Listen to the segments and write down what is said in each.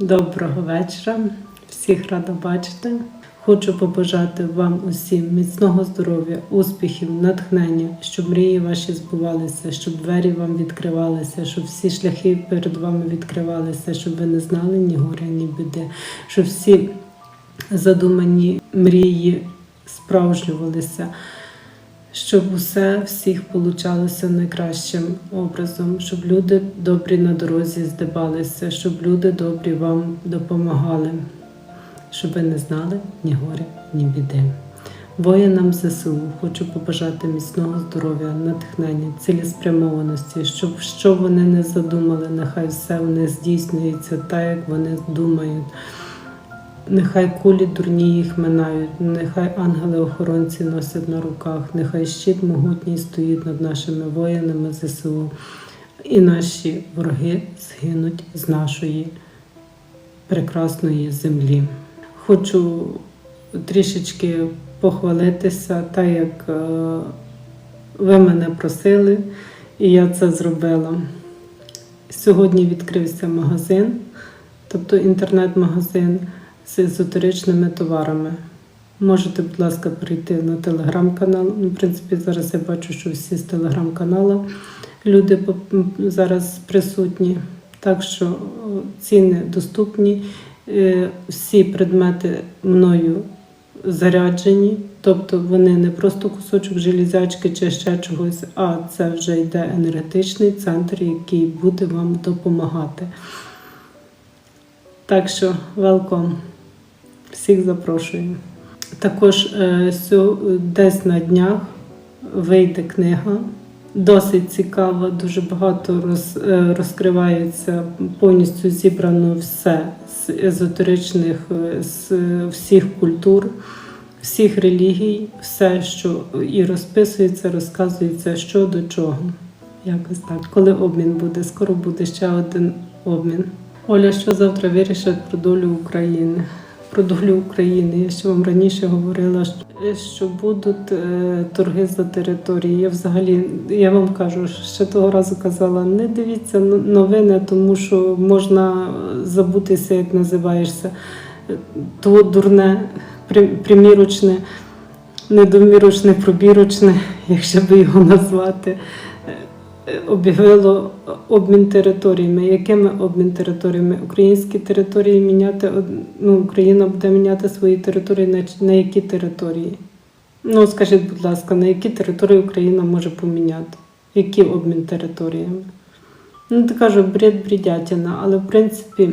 Доброго вечора, всіх рада бачити. Хочу побажати вам усім міцного здоров'я, успіхів, натхнення, щоб мрії ваші збувалися, щоб двері вам відкривалися, щоб всі шляхи перед вами відкривалися, щоб ви не знали ні горя, ні біди, щоб всі задумані мрії справжнювалися щоб усе всіх получалося найкращим образом, щоб люди добрі на дорозі здибалися, щоб люди добрі вам допомагали, щоб ви не знали ні горя, ні біди. Воїнам ЗСУ хочу побажати міцного здоров'я, натхнення, цілеспрямованості, щоб що вони не задумали, нехай все в них здійснюється так, як вони думають. Нехай кулі дурні їх минають, нехай ангели-охоронці носять на руках, нехай щит могутній стоїть над нашими воїнами ЗСУ, і наші вороги згинуть з нашої прекрасної землі. Хочу трішечки похвалитися, так як е, ви мене просили, і я це зробила. Сьогодні відкрився магазин, тобто інтернет-магазин з езотеричними товарами. Можете, будь ласка, перейти на телеграм-канал. Ну, В принципі, зараз я бачу, що всі з телеграм-каналу люди зараз присутні. Так що ціни доступні, Е, всі предмети мною заряджені, тобто вони не просто кусочок железячки чи ще чогось, а це вже йде енергетичний центр, який буде вам допомагати. Так що welcome. Всіх запрошую. Також е, десь на днях вийде книга. Досить цікава, дуже багато роз, е, розкривається, повністю зібрано все з езотеричних, е, з всіх культур, всіх релігій, все, що і розписується, розказується, що до чого. Якось так. Коли обмін буде, скоро буде ще один обмін. Оля, що завтра вирішить про долю України? Про долю України. Я ще вам раніше говорила, що- будуть е, торги за території. Я взагалі, я вам кажу, ще того разу казала, не дивіться новини, тому що можна забутися, як називаєшся. Е, То дурне, примірочне, недомірочне, пробірочне, якщо би його назвати об'явило обмін територіями. Якими обмін територіями? Українські території міняти ну, Україна буде міняти свої території на, на які території? Ну, скажіть, будь ласка, на які території Україна може поміняти? Який обмін територіями? Ну, ти кажу, бред бредятина, але в принципі,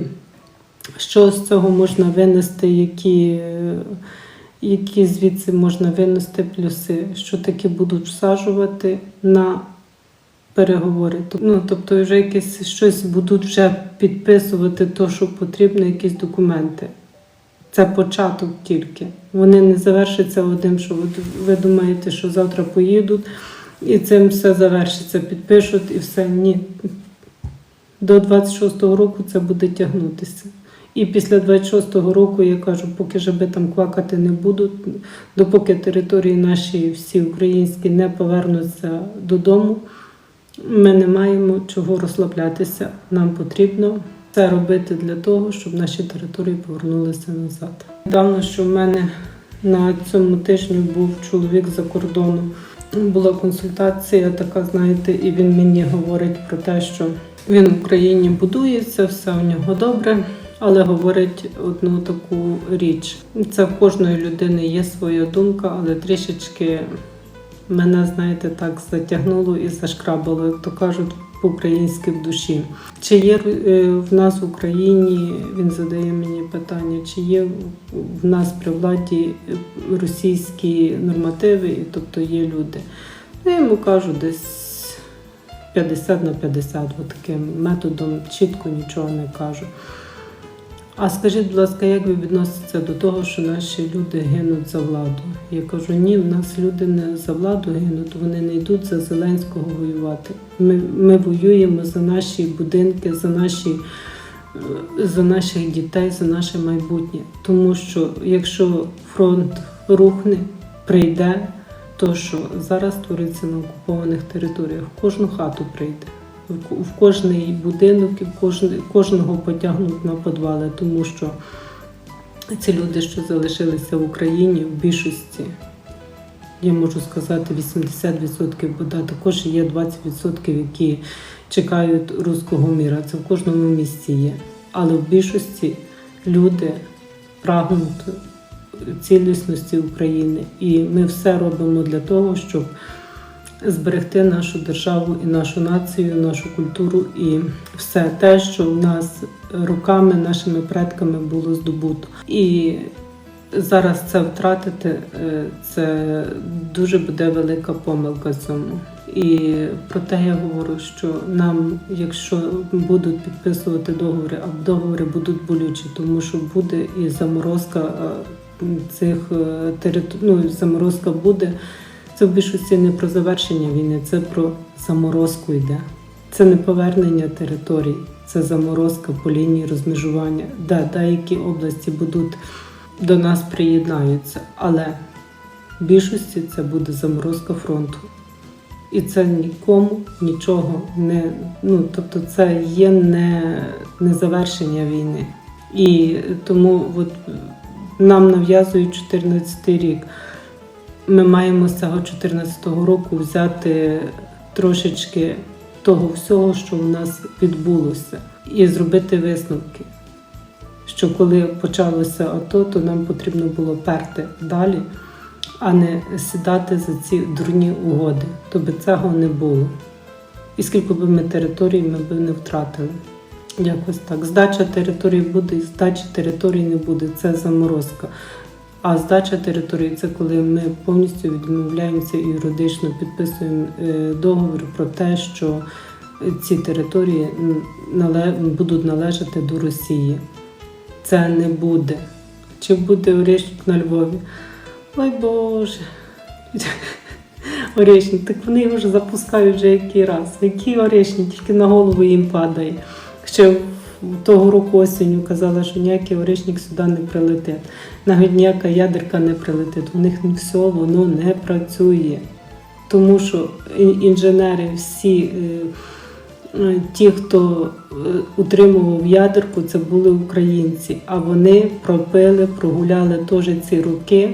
що з цього можна винести, які, які звідси можна винести плюси, що таки будуть всаджувати на переговори. Ну, тобто вже якесь щось будуть вже підписувати, то, що потрібно, якісь документи. Це початок тільки. Вони не завершаться одним, що ви, думаєте, що завтра поїдуть і цим все завершиться, підпишуть і все. Ні. До 26-го року це буде тягнутися. І після 26-го року, я кажу, поки жаби там квакати не будуть, допоки території наші всі українські не повернуться додому, ми не маємо чого розслаблятися. Нам потрібно це робити для того, щоб наші території повернулися назад. Давно, що в мене на цьому тижні був чоловік за кордоном. Була консультація, така, знаєте, і він мені говорить про те, що він в Україні будується, все у нього добре. Але говорить одну таку річ: це в кожної людини є своя думка, але трішечки мене, знаєте, так затягнуло і зашкрабало, як то кажуть, по-українськи в душі. Чи є е, в нас в Україні, він задає мені питання, чи є в нас при владі російські нормативи, і тобто є люди. Ну, я йому кажу, десь 50 на 50, от таким методом чітко нічого не кажу. А скажіть, будь ласка, як ви відноситеся до того, що наші люди гинуть за владу? Я кажу, ні, в нас люди не за владу гинуть, вони не йдуть за Зеленського воювати. Ми, ми воюємо за наші будинки, за наші. е, За наших дітей, за наше майбутнє. Тому що якщо фронт рухне, прийде, то що зараз твориться на окупованих територіях, в кожну хату прийде. В кожний будинок і в кожного потягнуть на підвали, тому що ці люди, що залишилися в Україні, в більшості, я можу сказати, 80%, бо також є 20%, які чекають руського міра. Це в кожному місті є. Але в більшості люди прагнуть цілісності України. І ми все робимо для того, щоб зберегти нашу державу і нашу націю, нашу культуру і все те, що в нас руками, нашими предками було здобуто. І зараз це втратити, е, це дуже буде велика помилка цьому. І про те я говорю, що нам, якщо будуть підписувати договори, а договори будуть болючі, тому що буде і заморозка е, цих територій, ну, заморозка буде. Це в більшості не про завершення війни, це про заморозку йде. Це не повернення територій, це заморозка по лінії розмежування. Да, деякі області будуть до нас приєднаються, але в більшості це буде заморозка фронту. І це нікому нічого не. Ну, тобто, це є не, не завершення війни. І тому от, нам нав'язують 14 рік. Ми маємо з цього 2014 року взяти трошечки того всього, що в нас відбулося, і зробити висновки. Що коли почалося АТО, то нам потрібно було перти далі, а не сідати за ці дурні угоди. Тобто цього не було. І скільки б ми територій ми б не втратили. Якось так. Здача території буде, і здачі території не буде. Це заморозка. А здача території це коли ми повністю відмовляємося і юридично підписуємо е, договір про те, що ці території будуть належати до Росії. Це не буде. Чи буде Орішник на Львові? Ой Боже. Орішник, так вони його вже запускають вже який раз. Який орішник, тільки на голову їм падає. Ще того року осінню казали, що ніякий орішник сюди не прилетить. Навіть ніяка ядерка не прилетить. У них все воно не працює. Тому що інженери всі. е, е, Ті, хто е, утримував ядерку, це були українці, а вони пропили, прогуляли теж ці роки,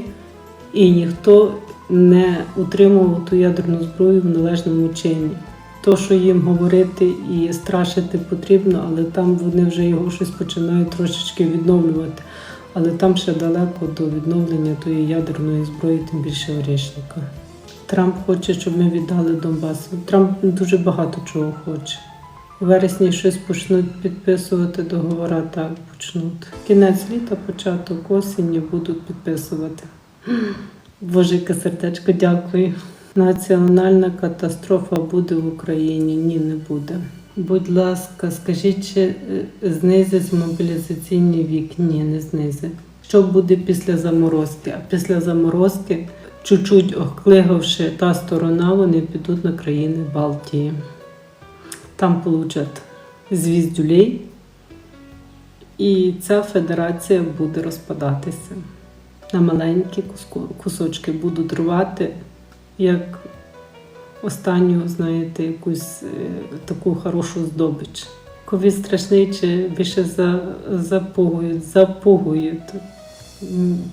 і ніхто не утримував ту ядерну зброю в належному чині. То, що їм говорити і страшити потрібно, але там вони вже його щось починають трошечки відновлювати. Але там ще далеко до відновлення тої ядерної зброї, тим більше орішника. Трамп хоче, щоб ми віддали Донбас. Трамп дуже багато чого хоче. У вересні щось почнуть підписувати договори, так почнуть. Кінець літа, початок осені будуть підписувати. Боже, яке сердечко, дякую. Національна катастрофа буде в Україні? Ні, не буде. Будь ласка, скажіть, чи е, знизить мобілізаційний вік? Ні, не знизить. Що буде після заморозки? А після заморозки, чуть-чуть оклигавши та сторона, вони підуть на країни Балтії. Там получать звіздюлей, і ця федерація буде розпадатися. На маленькі кусочки будуть рвати, як останню, знаєте, якусь е, таку хорошу здобич. Ковід страшний чи більше за, запугують, запугують.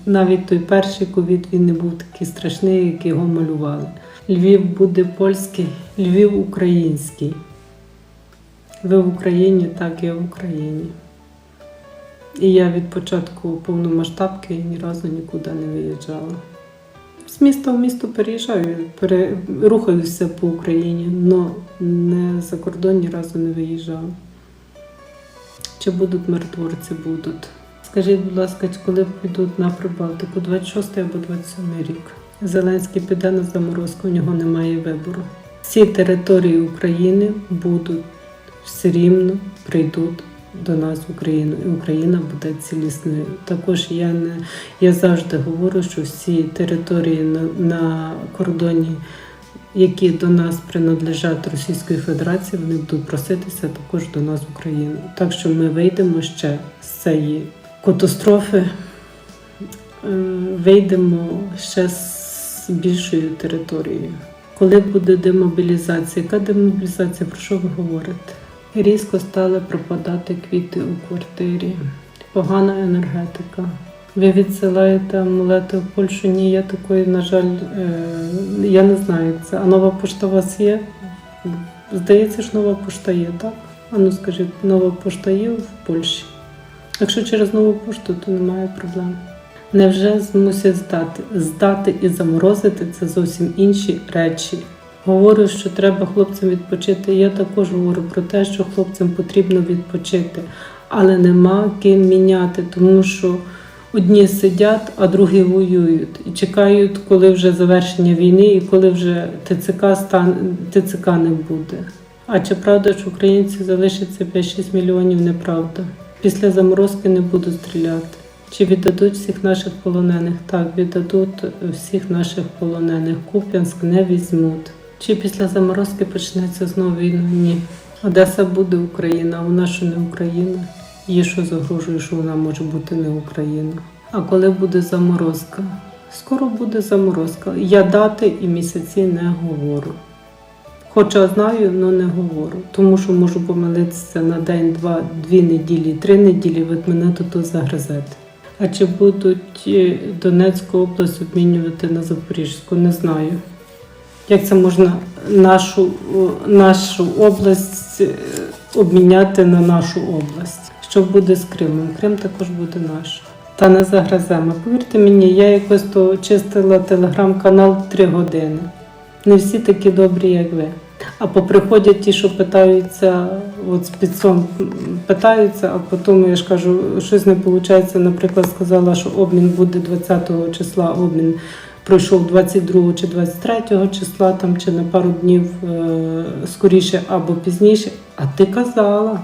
Навіть той перший ковід він не був такий страшний, як його малювали. Львів буде польський, Львів український. Ви в Україні, так, я в Україні. І я від початку повномасштабки ні разу нікуди не виїжджала. З міста в місто переїжджаю, пере... рухаюся по Україні, але не за кордон ні разу не виїжджала. Чи будуть миротворці? Будуть. Скажіть, будь ласка, коли підуть на Прибалтику, 26 або 27 рік? Зеленський піде на заморозку, у нього немає вибору. Всі території України будуть все рівно прийдуть до нас Україну, і Україна буде цілісною. Також я не я завжди говорю, що всі території на, на кордоні, які до нас принадлежать Російської Федерації, вони будуть проситися також до нас Україну. Так що ми вийдемо ще з цієї катастрофи, е, вийдемо ще з більшою територією. Коли буде демобілізація? Яка демобілізація? Про що ви говорите? Різко стали пропадати квіти у квартирі, погана енергетика. Ви відсилаєте амулети в Польщу? Ні, я такої, на жаль, е, я не знаю, це. А нова пошта у вас є? Здається, ж нова пошта є, так? А ну скажіть, нова пошта є в Польщі? Якщо через нову пошту, то немає проблем. Невже змусять здати? Здати і заморозити це зовсім інші речі. Говорю, що треба хлопцям відпочити. Я також говорю про те, що хлопцям потрібно відпочити, але нема ким міняти, тому що одні сидять, а другі воюють і чекають, коли вже завершення війни і коли вже ТЦК стан ТЦК не буде. А чи правда, що українці залишиться 5-6 мільйонів? Неправда. Після заморозки не будуть стріляти. Чи віддадуть всіх наших полонених? Так, віддадуть всіх наших полонених. Куп'янськ не візьмуть. Чи після заморозки почнеться знову війна? Ні. Одеса буде Україна, а вона що не Україна. Є що загрожує, що вона може бути не Україна. А коли буде заморозка? Скоро буде заморозка. Я дати і місяці не говорю. Хоча знаю, але не говорю. Тому що можу помилитися на день, два, дві неділі, три неділі, ви мене тут загризете. А чи будуть е, Донецьку область обмінювати на Запорізьку? Не знаю. Як це можна нашу, нашу область е, обміняти на нашу область? Що буде з Кримом? Крим також буде наш. Та не загриземо. Повірте мені, я якось то чистила телеграм-канал три години. Не всі такі добрі, як ви. А поприходять ті, що питаються, от з підсом питаються, а потім я ж кажу, щось не виходить. Наприклад, сказала, що обмін буде 20 числа, обмін пройшов 22 чи 23 числа, там чи на пару днів е, скоріше або пізніше. А ти казала,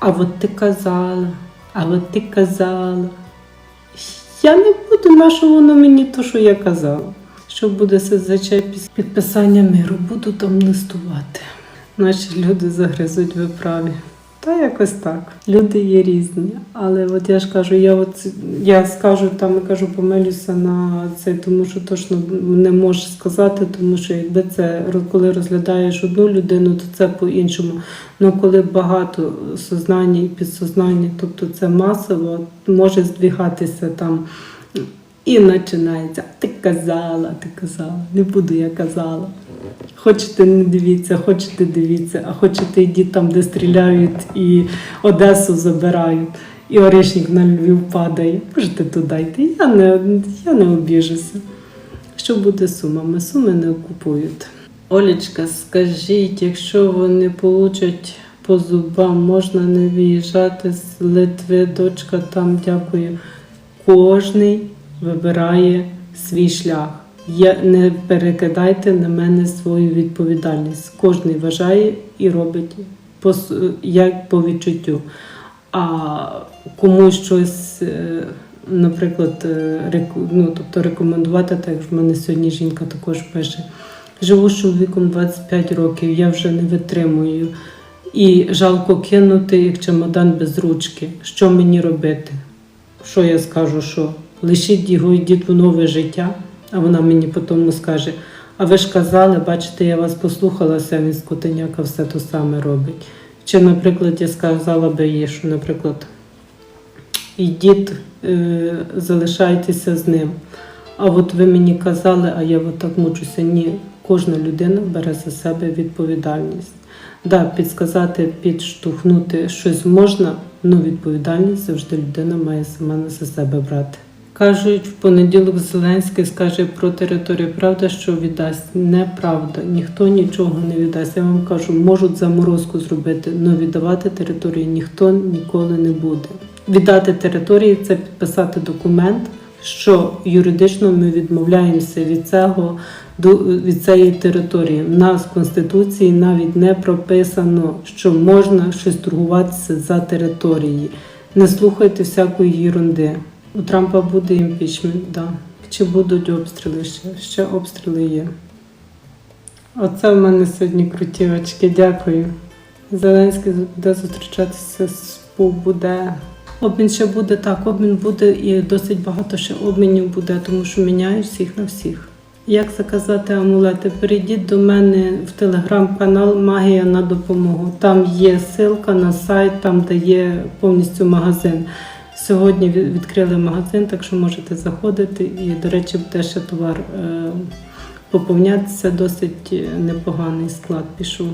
а от ти казала, а от ти казала. Я не буду, на що воно мені то, що я казала. Що буде СЗЧ після підписання миру, буду там листувати. Наші люди загризуть ви праві. Та якось так. Люди є різні. Але от я ж кажу, я от я скажу там і кажу, помилюся на це, тому що точно не можу сказати, тому що якби це коли розглядаєш одну людину, то це по-іншому. Ну коли багато сознання і підсознання, тобто це масово, може здвігатися там. І починається. Ти казала, ти казала, не буду я казала. Хочете, не дивіться, хочете дивіться, а хочете йдіть там, де стріляють, і Одесу забирають, і Оришник на Львів падає. Можете туди йти. Я не, я не обіжуся. Що буде з сумами? Суми не окупують. Олічка, скажіть, якщо вони получать по зубам, можна не виїжджати з Литви, дочка там, дякую. Кожний вибирає свій шлях. Я, не перекидайте на мене свою відповідальність. Кожен вважає і робить по, як по відчуттю. А комусь щось, е, наприклад, е, ну, тобто рекомендувати, так як в мене сьогодні жінка також пише. Живу чоловіком 25 років, я вже не витримую. І жалко кинути як чемодан без ручки. Що мені робити? Що я скажу, що лишіть його, йдіть в нове життя, а вона мені потім скаже: а ви ж казали, бачите, я вас послухалася, він скотиняка все то саме робить. Чи, наприклад, я сказала би їй, що, наприклад, йдіть, е, залишайтеся з ним. А от ви мені казали, а я от так мучуся. Ні, кожна людина бере за себе відповідальність. Да, підсказати, підштовхнути щось можна, але відповідальність завжди людина має сама за себе брати. Кажуть, в понеділок Зеленський скаже про територію. Правда, що віддасть? Неправда. Ніхто нічого не віддасть. Я вам кажу, можуть заморозку зробити, але віддавати територію ніхто ніколи не буде. Віддати території це підписати документ, що юридично ми відмовляємося від цього від цієї території. У нас в конституції навіть не прописано, що можна щось торгуватися за території. Не слухайте всякої єрунди. У Трампа буде імпічмент, да. Чи будуть обстріли ще? Ще обстріли є. Оце в мене сьогодні круті очки. Дякую. Зеленський буде зустрічатися з ПУ, буде. Обмін ще буде так, обмін буде і досить багато ще обмінів буде, тому що міняють всіх на всіх. Як заказати амулети? Перейдіть до мене в телеграм-канал Магія на допомогу. Там є ссылка на сайт, там де є повністю магазин. Сьогодні відкрили магазин, так що можете заходити. І, до речі, буде ще товар е, поповнятися. Досить е, непоганий склад пішов.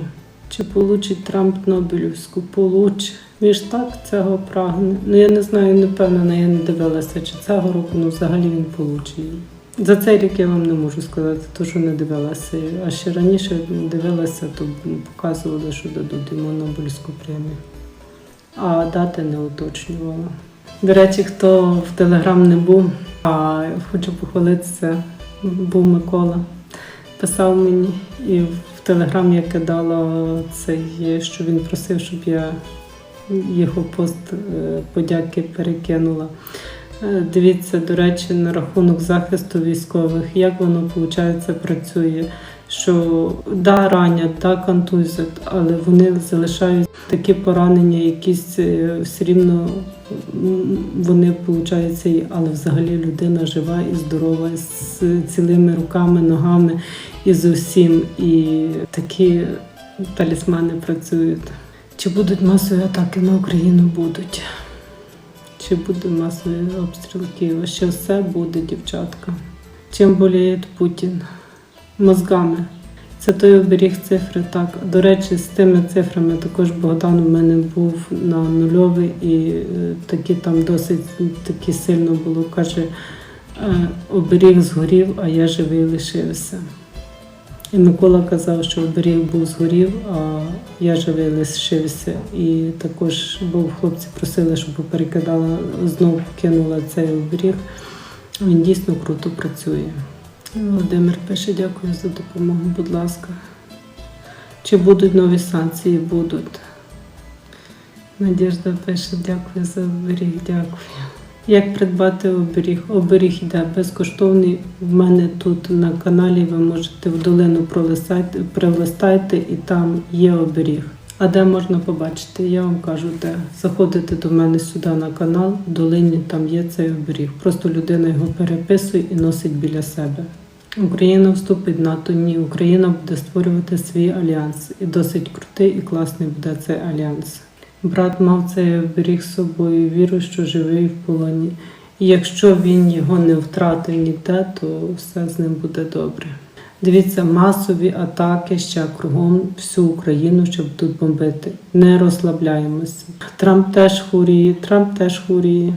Чи получить Трамп Нобелівську? Получить. Він ж так цього прагне. Ну я не знаю, не впевнена, я не дивилася, чи цього року, ну взагалі він получить. За цей рік я вам не можу сказати, то що не дивилася. А ще раніше дивилася, то показували, що дадуть йому Нобелівську премію. А дати не уточнювала. До речі, хто в Телеграм не був, а хочу похвалитися, був Микола. Писав мені і в Телеграм я кидала цей, що він просив, щоб я його пост е, подяки перекинула. Е, Дивіться, до речі, на рахунок захисту військових, як воно виходить, працює. Що да, ранять, да, контузять, але вони залишають такі поранення, якісь е, все рівно вони виходить, але взагалі людина жива і здорова, з цілими руками, ногами і з усім. І такі талісмани працюють. Чи будуть масові атаки на Україну? Будуть. Чи буде масовий обстріл Києва? Ще все буде, дівчатка. Чим боліє Путін? Мозгами. Це той оберіг цифри. Так, до речі, з тими цифрами також Богдан у мене був на нульовий і е, такі там досить такі сильно було. Каже, е, оберіг згорів, а я живий лишився. І Микола казав, що оберіг був згорів, а я живий лишився. І також, бо хлопці просили, щоб перекидала, знову кинула цей оберіг. Він дійсно круто працює. Володимир пише, дякую за допомогу, будь ласка. Чи будуть нові санкції? Будуть. Надіжда пише, дякую за оберіг, дякую. Як придбати оберіг? Оберіг йде безкоштовний. В мене тут на каналі ви можете в долину пролистати, пролистайте і там є оберіг. А де можна побачити? Я вам кажу, де заходите до мене сюди на канал, в долині там є цей оберіг. Просто людина його переписує і носить біля себе. Україна вступить в НАТО. Ні, Україна буде створювати свій альянс. І досить крутий і класний буде цей альянс. Брат мав цей оберіг з собою, вірю, що живий в полоні. І якщо він його не втратив ніде, то все з ним буде добре. Дивіться, масові атаки ще кругом всю Україну, щоб тут бомбити. Не розслабляємося. Трамп теж хворіє, Трамп теж хворіє.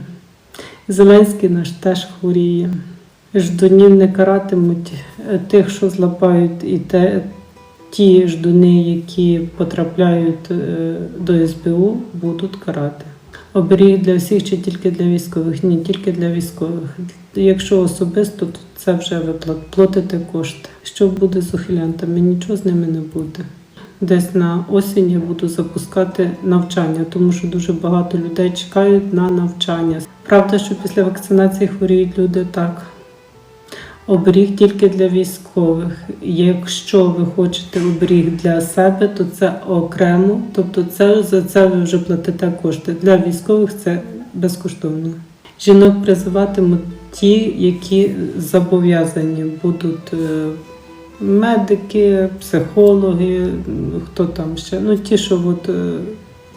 Зеленський наш теж хворіє. Ждунів не каратимуть е, тих, що злапають, і те, ті ждуни, які потрапляють е, до СБУ, будуть карати. Оберіг для всіх чи тільки для військових? Ні, тільки для військових. Якщо особисто, то це вже ви плат- платите кошти. Що буде з ухилянтами? Нічого з ними не буде. Десь на осінь я буду запускати навчання, тому що дуже багато людей чекають на навчання. Правда, що після вакцинації хворіють люди так. Оберіг тільки для військових. Якщо ви хочете оберіг для себе, то це окремо, тобто це за це ви вже платите кошти. Для військових це безкоштовно. Жінок призиватимуть ті, які зобов'язані будуть е, медики, психологи, хто там ще. Ну ті, що от, е,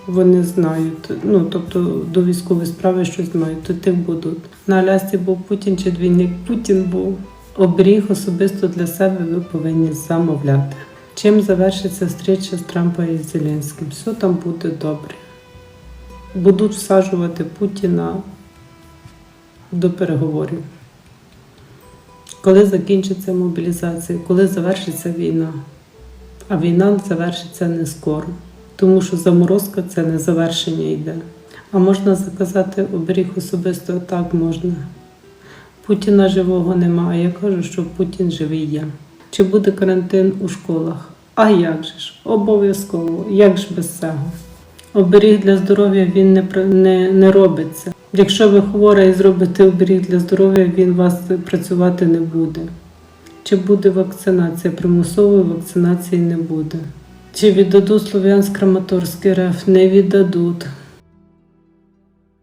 вони знають, ну тобто до військової справи щось мають, то тих будуть. На Алясці був Путін чи двійник Путін був. Оберіг особисто для себе ви повинні замовляти. Чим завершиться зустріча з Трампа і Зеленським? Все там буде добре. Будуть всаджувати Путіна до переговорів. Коли закінчиться мобілізація, коли завершиться війна. А війна завершиться не скоро, тому що заморозка це не завершення йде. А можна заказати оберіг особисто так можна. Путіна живого нема, а я кажу, що Путін живий є. Чи буде карантин у школах? А як же ж? Обов'язково, як ж без цього? Оберіг для здоров'я він не, не, не робиться. Якщо ви хвора і зробите оберіг для здоров'я, він вас працювати не буде. Чи буде вакцинація? Примусової вакцинації не буде. Чи віддадуть Слов'янськ Краматорський РФ? Не віддадуть.